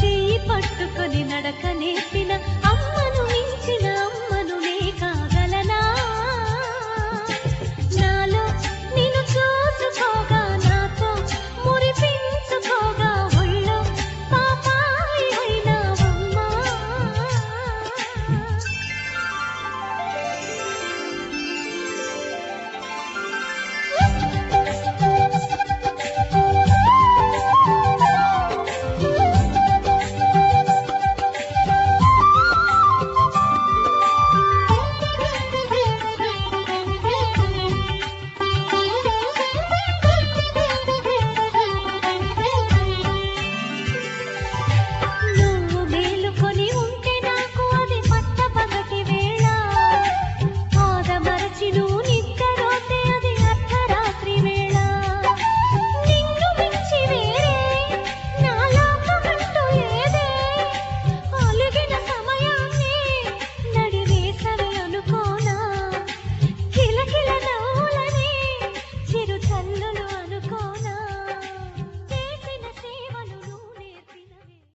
చేయి పట్టుకొని నడక నేర్పిన అమ్మను మించిన